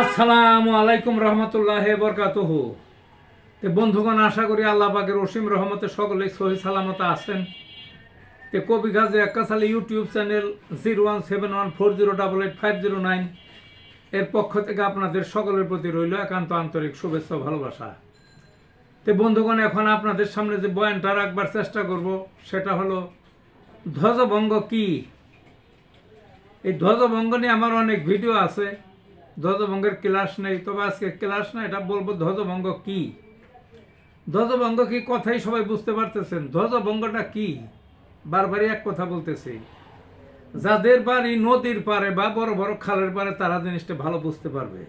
আসসালামু আলাইকুম রহমতুল্লাহ বরকাতহ। তে বন্ধুগণ, আশা করি আল্লাহ পাকের অসীম রহমতে সকলেই সহি সালামত আছেন। তে কবি Gazi একাশালী YouTube channel zero one seven one four zero double eight five zero nine এর পক্ষ থেকে আপনাদের সকলের প্রতি রইল একান্ত আন্তরিক শুভেচ্ছা ভালোবাসা। তে বন্ধুগণ, এখন আপনাদের সামনে যে বয়ানটা রাখবার চেষ্টা করব, সেটা হলো, ধ্বজভঙ্গ কি? এই ধ্বজভঙ্গ নিয়ে আমার অনেক ভিডিও আছে। ধ্বজভঙ্গের ক্লাস নেই, তবে আজকে ক্লাস না, এটা বলব ধ্বজভঙ্গ কি? ধ্বজভঙ্গ কি কথাই সবাই বুঝতে পারতেছেন? ধ্বজভঙ্গটা কি? বারবারই এক কথা বলতেছি। যাদের বাড়ি নদীর পারে বা বড় বড় খালের পারে তারা জিনিসটা ভালো বুঝতে পারবে।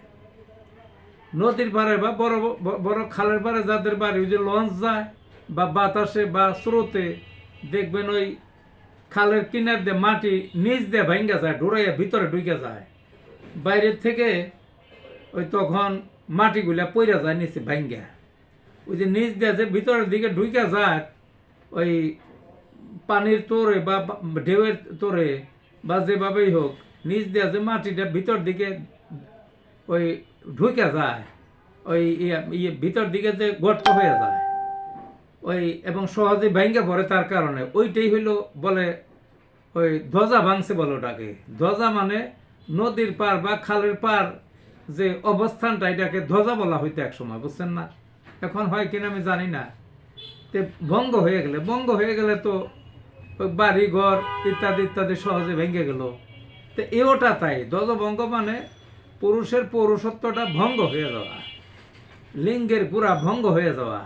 নদীর পারে বা বড় বড় খালের পারে যাদের বাড়ি ওই যে লঞ্চ যায় বা বাতাসে বা স্রোতে, দেখবেন ওই খালের কিনার দিয়ে মাটি নিচ দিয়ে ভাঙ্গা যায়, ডোরাইয়া ভিতরে ঢুকে যায়। বাইরের থেকে ওই তখন মাটিগুলা পইরা যায় নিচে ভাঙ্গা। ওই যে নিচ দিয়ে যে ভিতরের দিকে ঢুকে যায়, ওই পানির তোরে বা ঢেউয়ের তোরে বা যেভাবেই হোক, নিচ দিয়ে যে মাটিটা ভিতর দিকে ওই ঢুকে যায়, ওই ইয়ে ইয়ে ভিতর দিকে যে গর্ত হয়ে যায়, ওই এবং সহজে ভেঙে পড়ে তার কারণে। ওইটাই হইল বলে ওই ধ্বজা ভাঙছে বলে ওটাকে। ধ্বজা মানে নদীর পার বা খালের পার যে অবস্থানটা, এটাকে ধ্বজা বলা হইতো এক সময় বুঝছেন না? এখন হয় কিনা আমি জানি না। তে ভঙ্গ হয়ে গেলে ভঙ্গ হয়ে গেলে তো বাড়ি ঘর ইত্যাদি ইত্যাদি সহজে ভেঙে গেল। তো এওটা তাই, ধ্বজভঙ্গ মানে পুরুষের পৌরুষত্বটা ভঙ্গ হয়ে যাওয়া, লিঙ্গের পুরা ভঙ্গ হয়ে যাওয়া,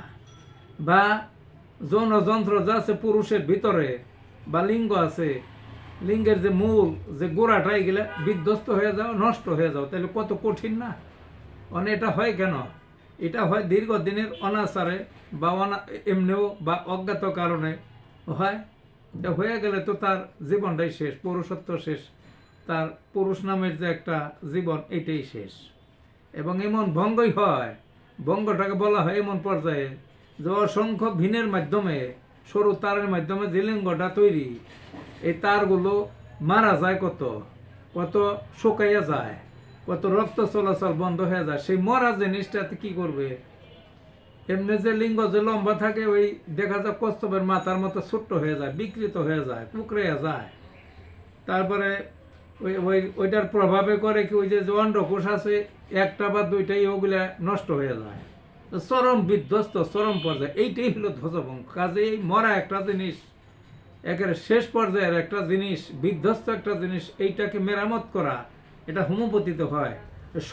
বা যৌনযন্ত্র যা আছে পুরুষের ভিতরে, বা লিঙ্গ আছে লিঙ্গের যে মূল, যে গোড়াটা, এগুলা বিধ্বস্ত হয়ে যাও, নষ্ট হয়ে যাও। তাহলে কত কঠিন না? মানে এটা হয় কেন? এটা হয় দীর্ঘদিনের অনাচারে বা অনা, এমনিও বা অজ্ঞাত কারণে হয়। এটা হয়ে গেলে তো তার জীবনটাই শেষ, পুরুষত্ব শেষ। তার পুরুষ নামের যে একটা জীবন, এটাই শেষ। এবং এমন ভঙ্গই হয়, ভঙ্গটাকে বলা হয় এমন পর্যায়ে যে অসংখ্য ভিনের মাধ্যমে, সরু তারের মাধ্যমে যে লিঙ্গটা তৈরি এই তারগুলো মারা যায় কত? কত শুকাইয়া যায়, কত রক্ত চলাচল বন্ধ হয়ে যায়। সেই মরা জিনিসটাতে কি করবে? এমনি যে লিঙ্গ যে লম্বা থাকে, ওই দেখা যায় কস্তবের মাথার মতো ছোট্ট হয়ে যায়, বিকৃত হয়ে যায় কুকড়ে যায়। তারপরে ওই ওই, ওইটার প্রভাবে করে কি ওই যে অন্ডকোষ আছে, একটা বা দুইটাই ওগুলা নষ্ট হয়ে যায়। চরম বিধ্বস্ত, চরম পর্যায়ে। এইটাই হলো ধ্বজভঙ্গ কাজে এই মরা একটা জিনিস। একেবারে শেষ পর্যায়ের একটা জিনিস, বিধ্বস্ত একটা জিনিস, এইটাকে মেরামত করা, এটা হোমিওপ্যাথিতে হয়।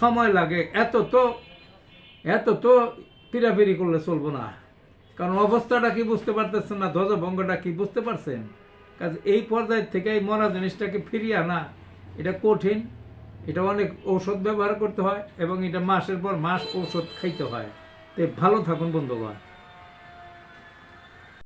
সময় লাগে, এত তো এত তো পিরাপিরি করলে চলবো না। কারণ অবস্থাটা কি বুঝতে পারতেছেন না, ধ্বজভঙ্গটা কি বুঝতে পারছেন? কাজে এই পর্যায়ের থেকে এই মরা জিনিসটাকে ফিরিয়ে আনা, এটা কঠিন, এটা অনেক ঔষধ ব্যবহার করতে হয় এবং এটা মাসের পর মাস ঔষধ খাইতে হয়। তো ভালো থাকুন বন্ধুগণ।